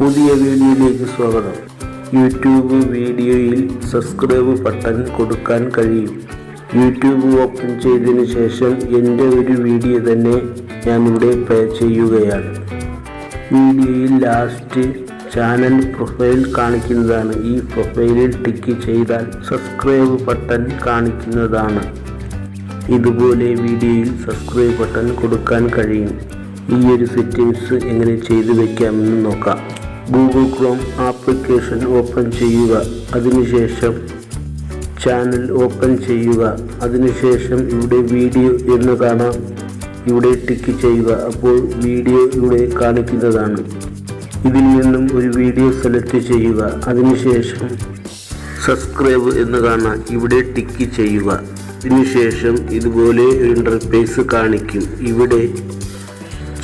പുതിയ വീഡിയോയിലേക്ക് സ്വാഗതം. യൂട്യൂബ് വീഡിയോയിൽ സബ്സ്ക്രൈബ് ബട്ടൺ കൊടുക്കാൻ കഴിയും. യൂട്യൂബ് ഓപ്പൺ ചെയ്തതിന് ശേഷം എന്റെ ഒരു വീഡിയോ തന്നെ ഞാനിവിടെ പ്ലേ ചെയ്യുകയാണ്. വീഡിയോയിൽ ലാസ്റ്റ് ചാനൽ പ്രൊഫൈൽ കാണിക്കുന്നതാണ്. ഈ പ്രൊഫൈലിൽ ടിക്ക് ചെയ്താൽ സബ്സ്ക്രൈബ് ബട്ടൺ കാണിക്കുന്നതാണ്. ഇതുപോലെ വീഡിയോയിൽ സബ്സ്ക്രൈബ് ബട്ടൺ കൊടുക്കാൻ കഴിയും. ഈ ഒരു സെറ്റിങ്സ് എങ്ങനെ ചെയ്തു വയ്ക്കാമെന്ന് നോക്കാം. ഗൂഗിൾ ക്രോം ആപ്ലിക്കേഷൻ ഓപ്പൺ ചെയ്യുക. അതിനുശേഷം ചാനൽ ഓപ്പൺ ചെയ്യുക. അതിനുശേഷം ഇവിടെ വീഡിയോ എന്ന് കാണാം. ഇവിടെ ടിക്ക് ചെയ്യുക. അപ്പോൾ വീഡിയോ ഇവിടെ കാണിക്കുന്നതാണ്. ഇതിൽ നിന്നും ഒരു വീഡിയോ സെലക്ട് ചെയ്യുക. അതിനുശേഷം സബ്സ്ക്രൈബ് എന്ന് കാണാം. ഇവിടെ ടിക്ക് ചെയ്യുക. ഇതിനുശേഷം ഇതുപോലെ ഇന്റർഫേസ് കാണിക്കും. ഇവിടെ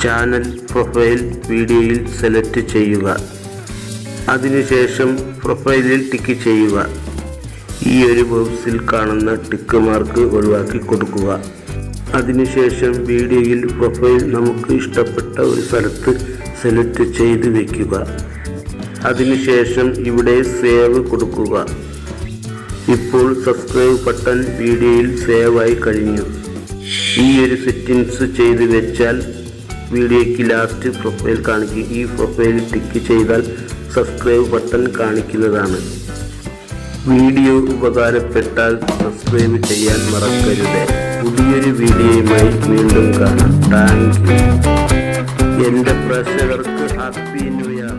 ചാനൽ പ്രൊഫൈൽ വീഡിയോയിൽ സെലക്ട് ചെയ്യുക. അതിനുശേഷം പ്രൊഫൈലിൽ ടിക്ക് ചെയ്യുക. ഈ ഒരു ബോക്സിൽ കാണുന്ന ടിക്ക് മാർക്ക് ഒഴിവാക്കി കൊടുക്കുക. അതിനുശേഷം വീഡിയോയിൽ പ്രൊഫൈൽ നമുക്ക് ഇഷ്ടപ്പെട്ട ഒരു സ്ഥലത്ത് സെലക്ട് ചെയ്ത് വയ്ക്കുക അതിനുശേഷം ഇവിടെ സേവ് കൊടുക്കുക. ഇപ്പോൾ സബ്സ്ക്രൈബ് ബട്ടൺ വീഡിയോയിൽ സേവ് ആയി കഴിഞ്ഞു. ഈ ഒരു സെറ്റിങ്സ് ചെയ്ത് വെച്ചാൽ വീഡിയോയ്ക്ക് ലാസ്റ്റ് പ്രൊഫൈൽ കാണിക്കും ഈ പ്രൊഫൈൽ ടിക്ക് ചെയ്താൽ സബ്സ്ക്രൈബ് ബട്ടൺ കാണിക്കുന്നതാണ്. വീഡിയോ ഉപകാരപ്പെട്ടാൽ സബ്സ്ക്രൈബ് ചെയ്യാൻ മറക്കരുത്. പുതിയൊരു വീഡിയോയുമായി വീണ്ടും കാണാം. താങ്ക് യു എന്റെ പ്രേക്ഷകർക്ക് ഹാപ്പി ന്യൂ ഇയർ